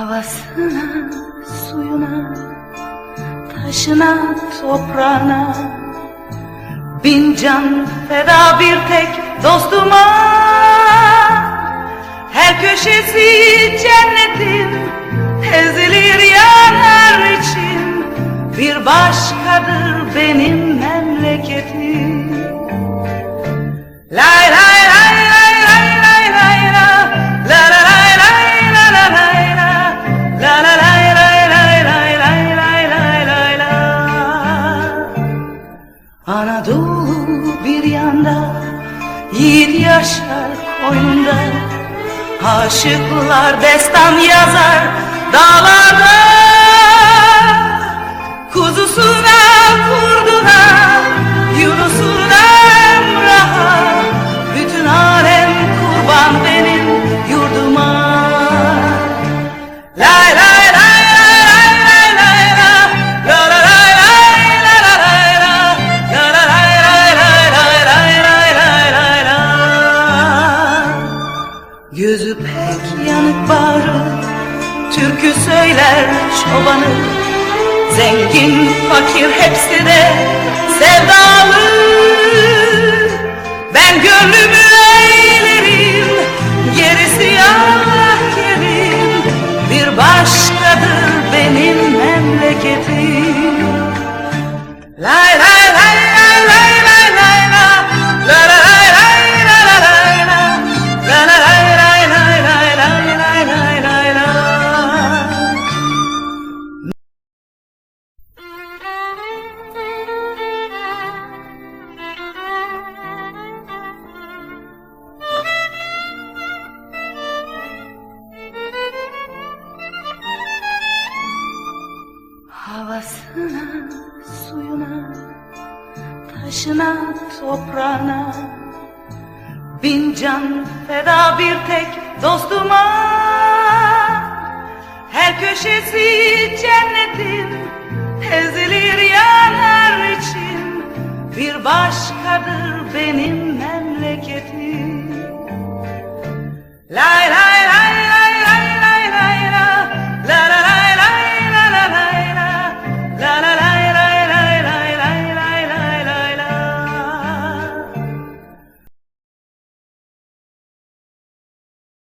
Havasına, suyuna, taşına, toprağına. Bin can feda bir tek dostuma. Her köşesi cennetin ezilir yanar için. Bir başkadır benim bir yanda Yiğit yaşar koynunda. Aşıklar destan yazar dağlarda Türkü söyler çobanı. Zengin fakir hepsi de Havasına, suyuna, taşına, toprağına. Bin can feda bir tek dostuma. Her köşesi cennetin ezilir yanar için. Bir başkadır benim memleketim. Lay